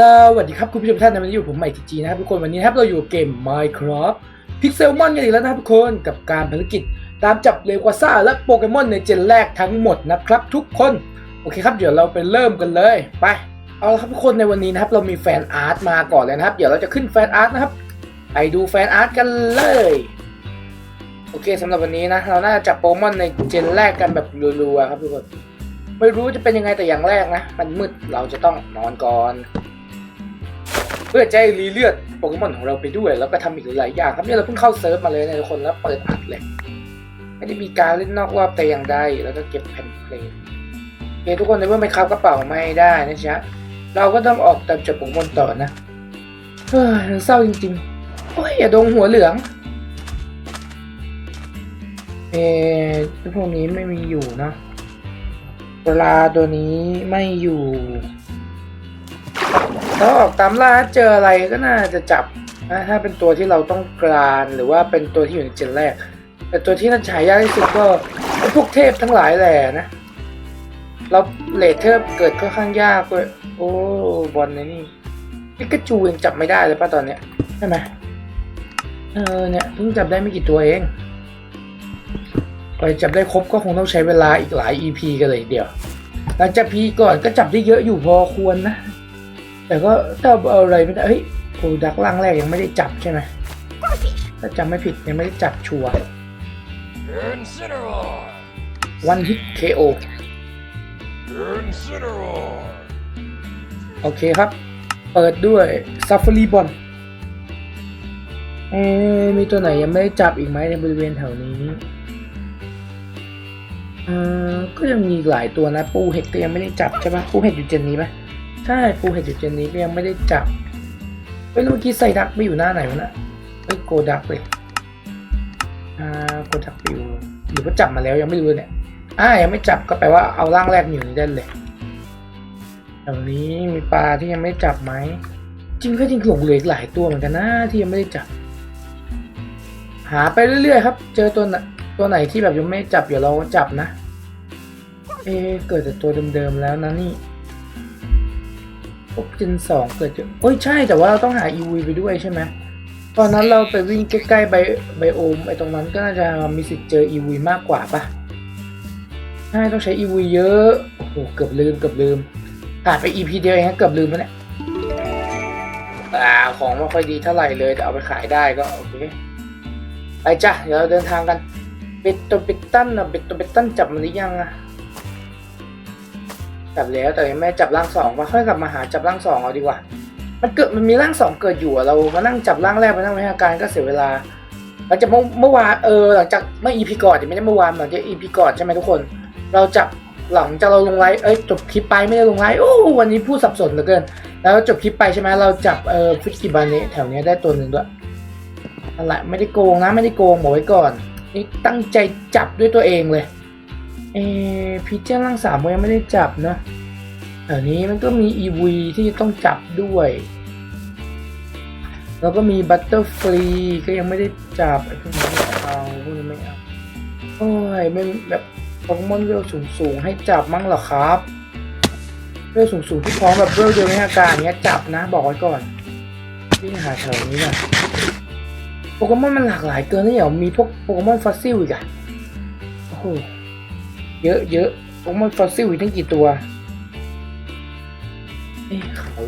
สวัสดีครับคุณผู้ชมท่านในวันนี้อยู่ผมใหม่ทีจีนะครับทุกคนวันนี้ครับเราอยู่เกม Minecraft Pixelmon กันอีกแล้วนะครับทุกคนกับการภารกิจ ตามจับเลกวาซ่าและโปเกมอนในเจนแรกทั้งหมดนะครับทุกคนโอเคครับเดี๋ยวเราไปเริ่มกันเลยไปเอาละครับทุกคนในวันนี้นะครับเรามีแฟนอาร์ตมาก่อนเลยนะครับ เดี๋ยวเราจะขึ้นแฟนอาร์ตนะครับไปดูแฟนอาร์ตกันเลยโอเคสำหรับวันนี้นะเราน่าจะจับโปเกมอนในเจนแรกกันแบบรัวๆครับทุกคนไม่รู้จะเป็นยังไงแต่อย่างแรกนะ มันมืดเราจะต้องนอนก่อน เพื่อจะให้รีเลือดโปเกมอนของเราไปด้วย แล้วก็ทำอีกหลายอย่างครับนี่เราเพิ่งเข้าเซิร์ฟมาเลยนะทุกคนแล้วเปิดอัดเลยไม่ได้มีการเล่นนอกรอบแต่อย่างใดแล้วก็เก็บแผ่นเพลงโอเคทุกคนในเมื่อไม่คับกระเป๋าไม่ได้นะจ๊ะเราก็ต้องออกตามจับโปเกมอนต่อนะเฮ้ยเศร้าจริงๆโอ้ยอย่าดงหัวเหลืองเอ๊ะพวกนี้ไม่มีอยู่เนะเวลาตัวนี้ไม่อยู่ ถ้าออกตามล่าเจออะไรก็น่าจะจับนะถ้าเป็นตัวที่เราต้องการหรือว่าเป็นตัวที่อยู่ในเจนแรก แต่ตัวที่น่าฉายยากที่สุดก็พวกเทพทั้งหลายแหละนะเราเลทเทพเกิดค่อนข้างยากเลยโอ้บอลในนี่พิกาจูยังจับไม่ได้เลยป่ะตอนเนี้ยใช่ไหมเออเนี่ยเพิ่งจับได้ไม่กี่ตัวเองกว่าจะจับได้ครบก็คงต้องใช้เวลาอีกหลาย EP กันเลยเดียว หลังจากพีก่อนก็จับได้เยอะอยู่พอควรนะ แต่ก็ถ้าเอาอะไรไม่ได้เฮ้ยโกดักล่างแรกยังไม่ได้จับใช่ไหมถ้าจำไม่ผิดยังไม่ได้จับชัวร์วันฮิต KO Incineroar! โอเคครับ เปิดด้วยซัฟฟ a รีบอลเอ๊มีตัวไหนยังไม่ได้จับอีกไหมในบริเวณแถวนี้อ่อก็ยังมีหลายตัวนะ ปูเห็ดก็ยังไม่ได้จับใช่ปะปูเห็ดอยู่เจนนี้ปะ ใช่ปูเห็ดอยู่เจนนี้ก็ยังไม่ได้จับเฮ้ยแล้วเมื่อกี้ใส่ดักไม่อยู่หน้าไหนวะนะเฮ้ยโกดักเลยอ่าโกดักไปอยู่หรือว่าจับมาแล้วยังไม่รู้เนี่ยอ่ายังไม่จับก็แปลว่าเอาร่างแรกอยู่นี่ได้เลยแถวนี้มีปลาที่ยังไม่จับไหมจริงก็จริงหลงเหลืออีกหลายตัวเหมือนกันนะที่ยังไม่ได้จับ หาไปเรื่อยๆครับ เจอตัวไหนตัวไหนที่แบบยังไม่จับเดี๋ยวเราก็จับนะ เอเกิดแต่ตัวเดิมๆแล้วนะนี่ พวกจนสองเกิดเจอโอ้ยใช่แต่ว่าเราต้องหาอีวีไปด้วยใช่ไหมตอนนั้นเราไปวิ่งใกล้ๆไบไบโอมไอตรงนั้นก็น่าจะมีสิทธิ์เจออีวีมากกว่าปะใช่ต้องใช้อีวีเยอะโอ้โหเกือบลืมเกือบลืมผ่านไป EP เดียวเองเกือบลืมแล้วเนี่ยอ่าของไม่ค่อยดีเท่าไหร่เลยแต่เอาไปขายได้ก็โอเคไปจ้ะเดี๋ยวเราเดินทางกันเบตโตเบตตันนะเบตโตเบตตันจับมันหรือยังอะ จับแล้วแต่ยังไม่จับร่างสองว่าค่อยกลับมาหาจับร่างสองเอาดีกว่า มันเกิดมันมีร่างสองเกิดอยู่เรามานั่งจับร่างแรกมานั่งวิทยาการก็เสียเวลาหลังจากเมื่อวานเออหลังจากไม่ EP ก่อนไม่ได้เมื่อวานหลังจาก EP ก่อนใช่ไหมทุกคน เราจับหลังจากเราลงไลฟ์เอ้ยจบคลิปไปไม่ได้ลงไลฟ์โอ้วันนี้พูดสับสนเหลือเกิน แล้วจบคลิปไปใช่ไหมเราจับเออฟิสกิบันนี้แถวเนี้ยได้ตัวหนึ่งด้วยนั่นแหละไม่ได้โกงนะไม่ได้โกงบอกไว้ก่อนนี่ตั้งใจจับด้วยตัวเองเลย เอพีเจอร์ร่างสามก็ยังไม่ได้จับเนะแถวนี้มันก็มีอีวีที่ต้องจับด้วย แล้วก็มีบัตเตอร์ฟรีก็ยังไม่ได้จับไอ้พวกนี้ไม่เอาพวกนี้ไม่เอาโอ้ยไม่แบบโปเกมอนเวลสูงๆให้จับมั้งเหรอครับเวลสูงๆที่พร้อมแบบเวลเดียวในอาการเนี้ยจับนะบอกไว้ก่อนวิ่งหาแถวนี้นะโปเกมอนมันหลากหลายเกินแล้วเหรอมีพวกโปเกมอนฟอสซิลอีกอะโอ้โห เยอะเยอะโปเกมอนฟอสซิลอีกตั้งกี่ตัวเอ๊ะเขา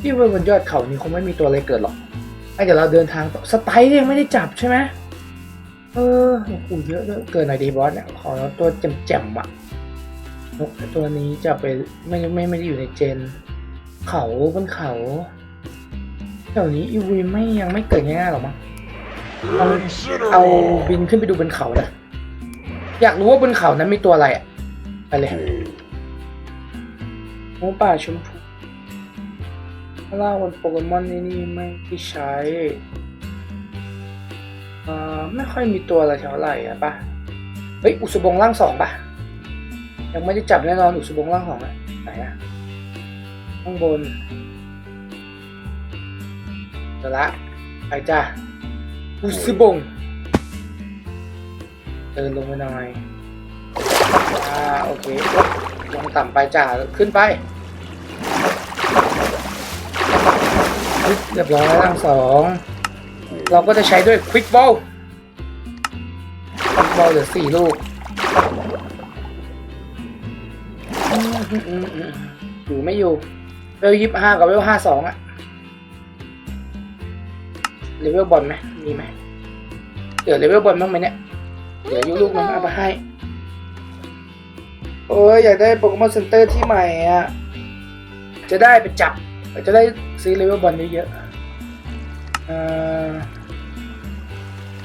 ที่บนยอดเขานี้คงไม่มีตัวอะไรเกิดหรอกไอ้เดี๋ยวเราเดินทางต่อสไตล์ยังไม่ได้จับใช่ไหมเออโอ้โหเยอะเลยเกินหน่อยดีบอสเนี่ยขอตัวแจ่มๆอะนกตัวนี้จะไปไม่ไม่ไม่ได้อยู่ในเจน เขาบนเขาแถวนี้อีวีไม่ยังไม่เกิดง่ายๆหรอกมั้งเอาบินขึ้นไปดูบนเขาเลย อยากรู้ว่าบนเขานั้นมีตัวอะไรอะไปเลยหมูป่าชมพูข้างล่างบนโปเกมอนนี่นี่ไม่ได้ใช้อ่าไม่ค่อยมีตัวอะไรเท่าไหร่อะปะเฮ้ยอุสบงร่างสองปะยังไม่ได้จับแน่นอนอุสบงร่างสองอะไหนอะข้างบนเดี๋ยวละไปจ้าอุสบงเดินลงไปหน่อย อ่า โอเค ลงต่ำไปจ้าขึ้นไป เรียบร้อยร่างสอง เราก็จะใช้ด้วยควิกบอลควิกบอลเหลือสี่ลูก อยู่ไม่อยู่เวลยี่ห้ากับเวลห้าสองอะเลเวลบอลไหมมีไหมเหลือเลเวลบอลบ้างไหมเนี่ย เหลืออยู่ลูกนึงเอาไปให้ โอ้ยอยากได้โปเกมอนเซ็นเตอร์ที่ใหม่อะ จะได้ไปจับ จะได้ซื้อเลเวลบอลเยอะๆ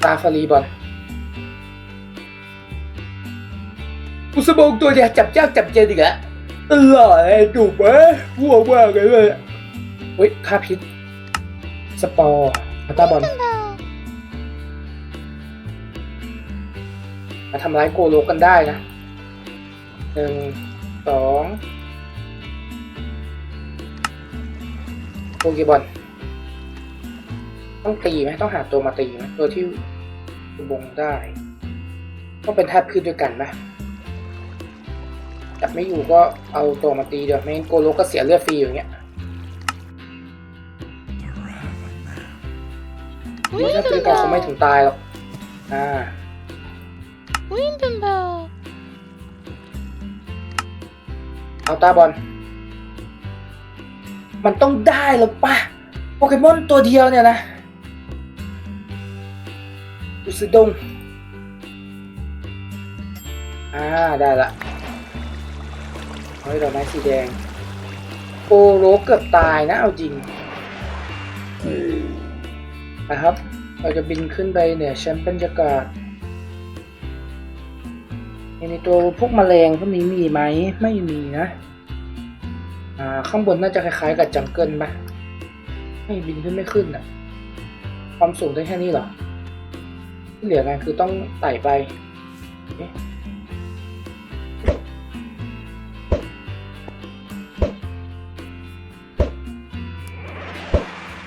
ตาฟารีบอลอุสบงตัวเดียจับเจ้าจับเจนอีกแล้วตลอดเลยถูไหมวัวมากเลยเลยเฮ้ยค่าพิษ สปอร์ตาบอล มาทำร้ายโกโลกันได้นะหนึ่งสองโปเกบอลต้องตีไหมต้องหาตัวมาตีไหมตัวที่บงได้ต้องเป็นธาตุพืชด้วยกันนะจับไม่อยู่ก็เอาตัวมาตีเดี๋ยวไม่งั้นโกโลก็เสียเลือดฟรีอย่างเงี้ยนี่ถ้าตีกันคงไม่ถึงตายหรอกอ่า Windenbell. เอาตาบอล มันต้องได้แล้วปะโปเกมอนตัวเดียวเนี่ยนะอุสดง อ่า ได้ละเฮ้ยดอกไม้สีแดงโปโรเกือบตายนะ เอาจริงนะครับ เราจะบินขึ้นไปเหนือแชมป์บรรยากาศ ในตัวพวกแมลงพวกนี้มีไหมไม่มีนะอ่าข้างบนน่าจะคล้ายๆกับจังเกิลปะไม่บินขึ้นไม่ขึ้นอะ ความสูงได้แค่นี้เหรอที่เหลือกันคือต้องไต่ไป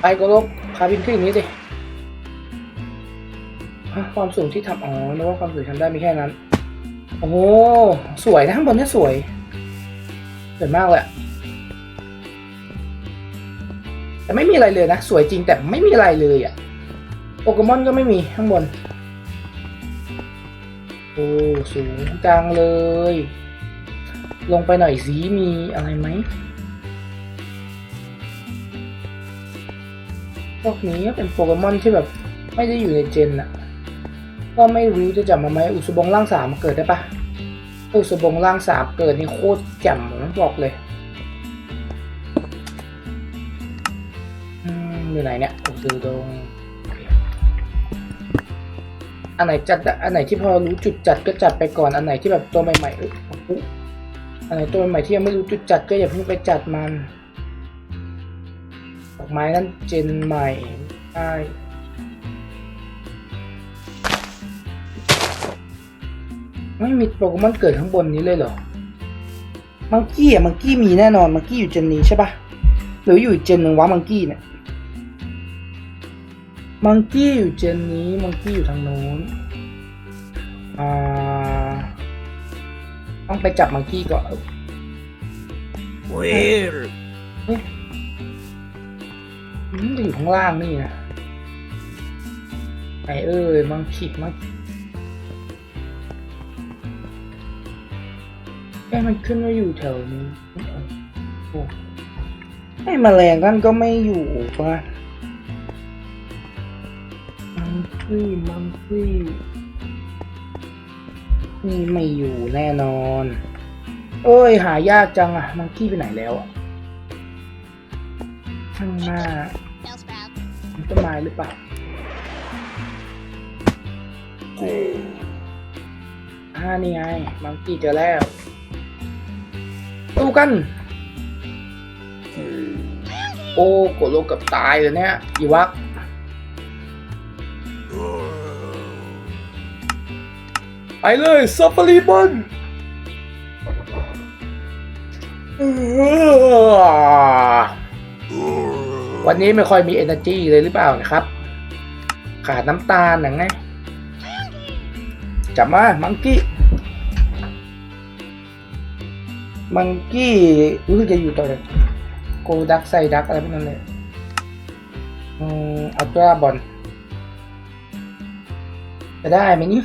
ไปก็ลบพาบินขึ้นอย่างนี้สิความสูงที่ทำอ๋อนึกว่าความสูงทำได้มีแค่นั้น โอ้สวยนะข้างบนนี่สวยสวยมากเลยแต่ไม่มีอะไรเลยนะ สวยจริงแต่ไม่มีอะไรเลยอะโปเกมอนก็ไม่มีข้างบน โอ้สูงจังเลย ลงไปหน่อยสิมีอะไรไหมพวกนี้ก็เป็นโปเกมอนที่แบบไม่ได้อยู่ในเจนอะ ก็ไม่รู้จะจับมาไหมอุสบงร่างสามเกิดได้ปะอุสบงร่างสามเกิดนี่โคตรแจ่มผมบอกเลยอยู่ไหนเนี่ยอุสบงอันไหนจัดอันไหนที่พอรู้จุดจัดก็จัดไปก่อนอันไหนที่แบบตัวใหม่ๆอุ๊อันไหนตัวใหม่ที่ยังไม่รู้จุดจัดก็อย่าเพิ่งไปจัดมันดอกไม้นั่นเจนใหม่ใช่ ไม่มีโปเกมอนเกิดข้างบนนี้เลยเหรอ มังกี้อะมังกี้มีแน่นอน มังกี้อยู่เจนนี้ใช่ปะหรืออยู่อีกเจนหนึ่งวะมังกี้เนี่ย มังกี้อยู่เจนนี้ มังกี้อยู่ทางโน้น อ่า ต้องไปจับมังกี้ก่อน Where? อืมจะอยู่ข้างล่างนี่นะไอเอ้ยมังคิดมังแค่มันขึ้นว่าอยู่แถวนี้โอ้ไอ้แมลงนั่นก็ไม่อยู่ปะมังคีมังคีนี่ไม่อยู่แน่นอน เอ้ย หายากจังอะมังกี้ไปไหนแล้วอะข้างหน้า Bellsprout. มันต้นไม้หรือเปล่าอ่านี่ไงมังกี้เจอแล้ว ดูกัน โอ้โกโลเกับตายเลยเนี่ยอีวักไปเลยซัฟฟารีบอนวันนี้ไม่ค่อยมี energy เลยหรือเปล่านะครับ ขาดน้ำตาลหนังไงจับมา มังกี้ มังกี้รู้สึกจะอยู่ต่อเลยโกดักไซดักอะไรพวกนั้นเลยอืมอัลตราบอลจะได้ไหมนี่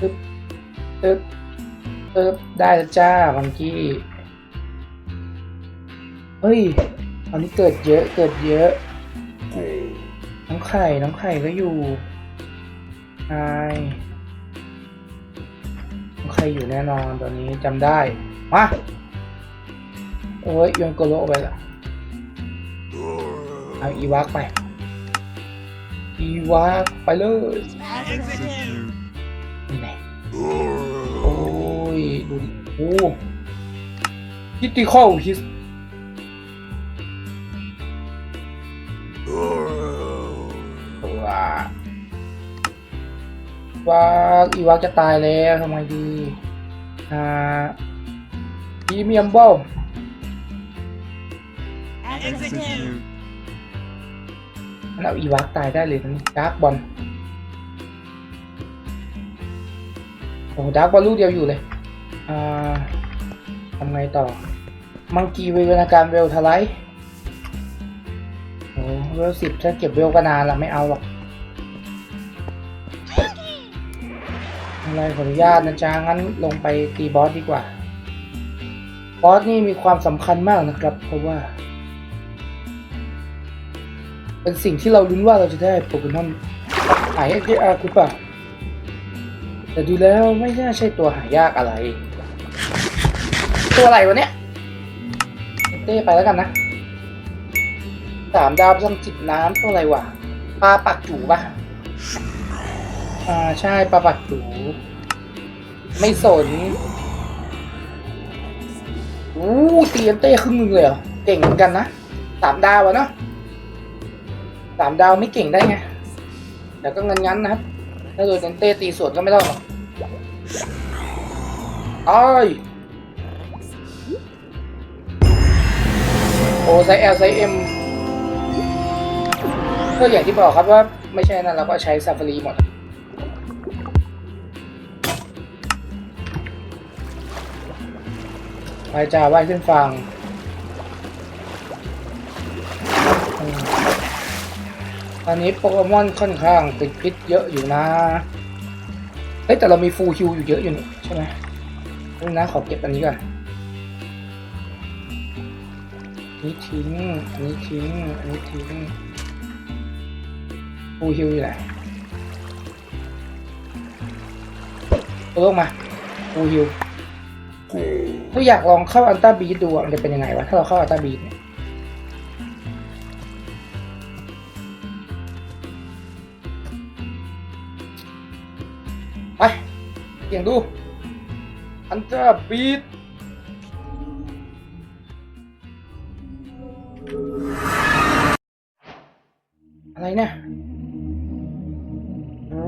ตึ๊บตึ๊บตึ๊บได้แล้วจ้ามังกี้ เฮ้ยตอนนี้เกิดเยอะเกิดเยอะน้องไข่น้องไข่ก็อยู่ใช่น้อ ไข่อยู่แน่นอนตอนนี้จำได้ มา โอ้ยโยนโกโลไปละเอาอีวักไป อีวักไปเลยนี่ไงโอ้ย ดูดิโอ้ยิติข้อฮิส วักอีวักจะตายแล้วทำไงดีอ่าพรีเมียมบอม Execute. มันเอาอีวักตายได้เลยนะดาร์กบอลโอ้ดาร์กบอลลูกเดียวอยู่เลยอ่าทำไงต่อ มังกีวิวัฒนาการเวลทลายโอ้เวลสิบถ้าเก็บเวลก็นานละไม่เอาหรอก อะไรขออนุญาตนะจ๊ะงั้นลงไปตีบอสดีกว่า บอสนี่มีความสำคัญมากนะครับ เพราะว่า เป็นสิ่งที่เราลุ้นว่าเราจะได้โปเกมอนหายากเยอะคือเปล่าแต่ดูแล้วไม่น่าใช่ตัวหายากอะไร ตัวอะไรวะเนี่ยเต้ไปแล้วกันนะสามดาวพลังจิตน้ำตัวอะไรวะปลาปักจูปะ อ่าใช่ปลาปักจูไม่สนอู้ตีอันเต้ครึ่งหนึงเลยเหรอ เก่งเหมือนกันนะสามดาวอะเนาะสามดาวไม่เก่งได้ไงเดี๋ยวก็เงินงั้นนะครับ ถ้าโดนเต้ตีสวนก็ไม่รอดหรอกอ้อยโอ้ไซเอลไซเอ็มก็อย่างที่บอกครับว่าไม่ใช่นั่นเราก็ใช้ซาฟารีหมด ไปจ้าว่ายขึ้นฝั่งอืมตอนนี้โปเกมอนค่อนข้างติดพิษเยอะอยู่นะ เฮ้ยแต่เรามีฟูลฮิวอยู่เยอะอยู่นี่ใช่ไหมนี่นะขอเก็บอันนี้ก่อนอันนี้ทิ้ง อันนี้ทิ้ง อันนี้ทิ้งฟูลฮิวอยู่ไหนเอาลงมาฟูลฮิว ถ้าอยากลองเข้าอันต้าบีดดูมันจะเป็นยังไงวะ ถ้าเราเข้าอันต้าบีดเนี่ยไปเสียงดูอันตราบีดอะไรเนี่ยโอ้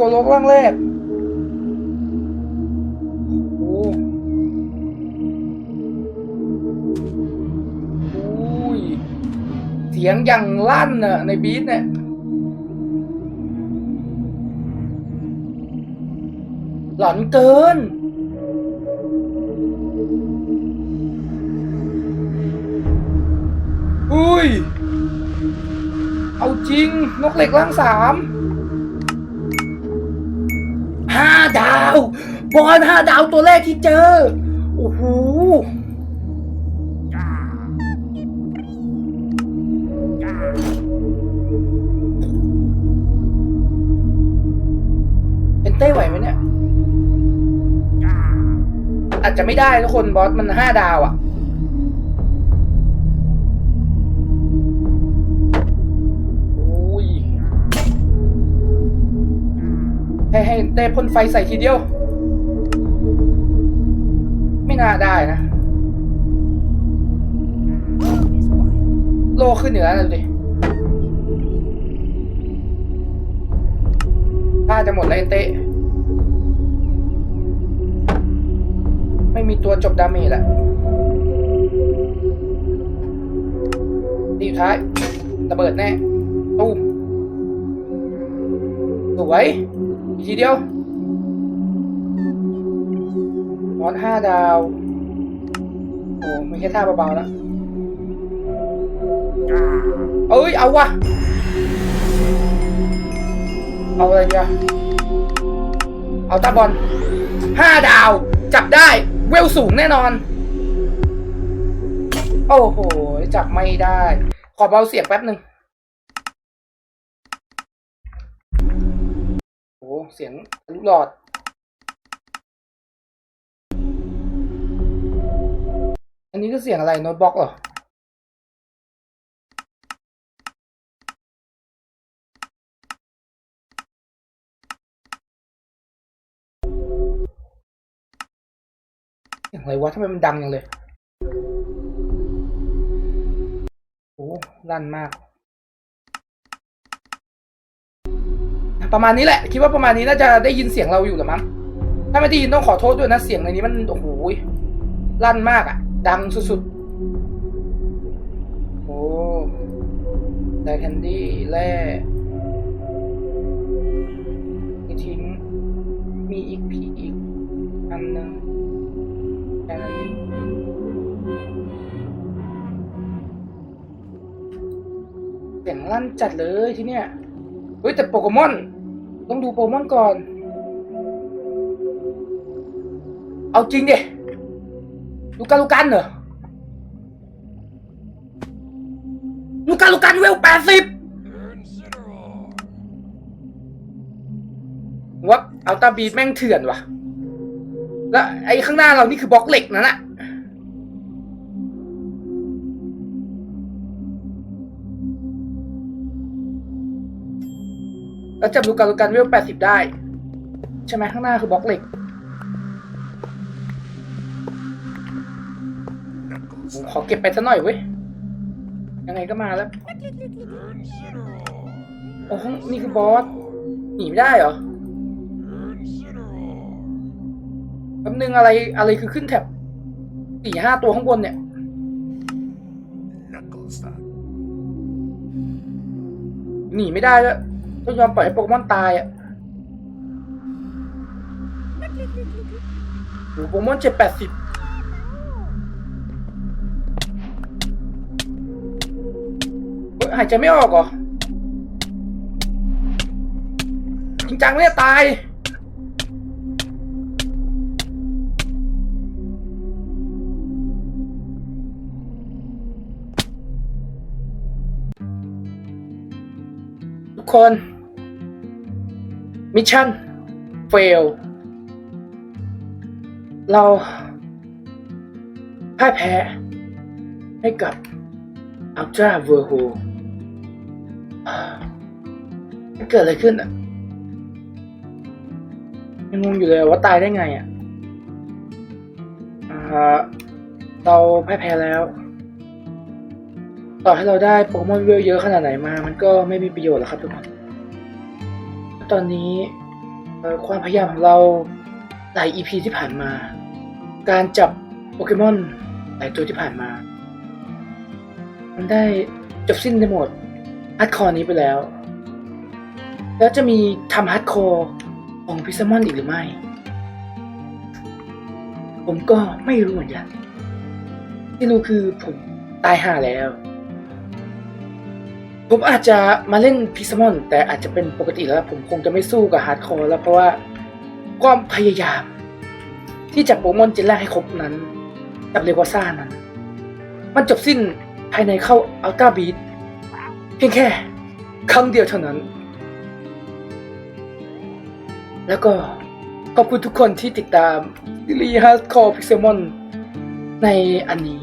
โกโลกล่างแรกโอ้ยเสียงอย่างลั่นน่ะในบีทเนี่ยหลอนเกินอุ้ย เอาจริง นกเหล็กร่างสาม ดาวบอลห้าดาวตัวแรกที่เจอ โอ้โหเป็นเต้ไหวไหมเนี่ย อาจจะไม่ได้ทุกคนบอสมันห้าดาวอะ่ ให้ให้เต้พ่นไฟใส่ทีเดียว ไม่น่าได้นะ โลขึ้นอยู่แล้วนะดูดิถ้าจะหมดแล้วไอ้เต้ไม่มีตัวจบดาเมจอะตีสุดท้ายระเบิดแน่ ตุ้มสวย ทีเดียวมอนห้าดาว โอ้ไม่ใช่ท่าเบาๆแล้วเอ้ย เอาวะ เอาอะไรดีอะเอาตาบอลห้าดาว จับได้ เวลสูงแน่นอน โอ้โห จับไม่ได้ ขอเบาเสียงแป๊บหนึ่ง เสียงทะลุหลอด อันนี้ก็เสียงอะไรโน้ตบล็อกเหรอเสียงไรวะทำไมมันดังอย่างเลย โอ้ลั่นมาก ประมาณนี้แหละ คิดว่าประมาณนี้น่าจะได้ยินเสียงเราอยู่หรือมั้ง ถ้าไม่ได้ยินต้องขอโทษด้วยนะ เสียงในนี้มันโอ้โหลั่นมากอะ่ะดังสุดๆ โอ้ได้แคนดี้แร่มีทิ้ง มีอีกผีอีก อันหนึ่งแค่นั้นเองเสียงลั่นจัดเลยที่เนี้ยเฮ้ยแต่โปเกมอน ต้องดูโปเกมอนก่อน เอาจริงดิลูกาลูกันเหรอลูกาลูกันเวลแปดสิบว่าเอาตาบีดแม่งเถื่อนว่ะ แล้วไอ้ข้างหน้าเรานี่คือบล็อกเหล็กนั่นอะ แล้วจับลูกาลูกันเวลแปดสิบได้ ใช่ไหมข้างหน้าคือบล็อกเหล็ก ผมขอเก็บไปซะหน่อยเว้ย ยังไงก็มาแล้ว โอ้โหนี่คือบอส หนีไม่ได้เหรอแป๊บนึงอะไรอะไรคือขึ้นแท็บสี่ห้าตัวข้างบนเนี่ยหนีไม่ได้แล้ว ต้องยอมปล่อยให้โปเกมอนตายอะโอ้โหโปเกมอนเจ็ดแปดสิบเฮ้ยหายใจไม่ออกเหรอ จริงจังเนี่ยตายทุกคน มิชชั่นเฟลเราพ่ายแพ้ให้กับอัลตราเวอร์โฮมันเกิดอะไรขึ้นอะยังงงอยู่เลยว่าตายได้ไงอะอ่าเราพ่ายแพ้แล้ว ต่อให้เราได้โปเกมอนเวลเยอะขนาดไหนมา มันก็ไม่มีประโยชน์หรอกครับทุกคน ตอนนี้ความพยายามของเราหลาย EP ที่ผ่านมา การจับโปเกมอนหลายตัวที่ผ่านมา มันได้จบสิ้นในโหมดฮาร์ดคอร์นี้ไปแล้ว แล้วจะมีทำฮาร์ดคอร์ของพิซซามอนอีกหรือไม่ ผมก็ไม่รู้เหมือนกัน ที่รู้คือผมตายห่าแล้ว ผมอาจจะมาเล่นพิซามอน แต่อาจจะเป็นปกติแล้ว ผมคงจะไม่สู้กับฮาร์ดคอร์แล้วเพราะว่าความพยายาม ที่จะโปเกมอนเจนแรกให้ครบนั้น กับเลวาซ่านั้น มันจบสิ้นภายในเข้าอัลต a าบีทเพียงแค่ ครั้งเดียวเท่านั้น แล้วก็ขอบคุณทุกคนที่ติดตามซีรีส์ฮาร์ดคอร์พิกเซมอนในอันนี้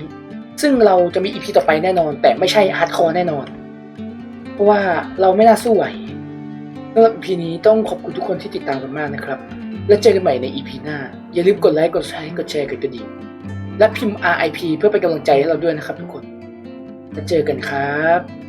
ซึ่งเราจะมีอีพีต่อไปแน่นอน แต่ไม่ใช่ฮาร์ดคอร์แน่นอน เพราะว่าเราไม่น่าสู้ไหวสำหรับอีพีนี้ต้องขอบคุณทุกคนที่ติดตามกันมากนะครับ แล้วเจอกันใหม่ในอีพีหน้า อย่าลืมกดไลค์ กดแชร์ กดแชร์กดกระดิ่ง และพิมพ์ RIP เพื่อเป็นกำลังใจให้เราด้วยนะครับทุกคน แล้วเจอกันครับ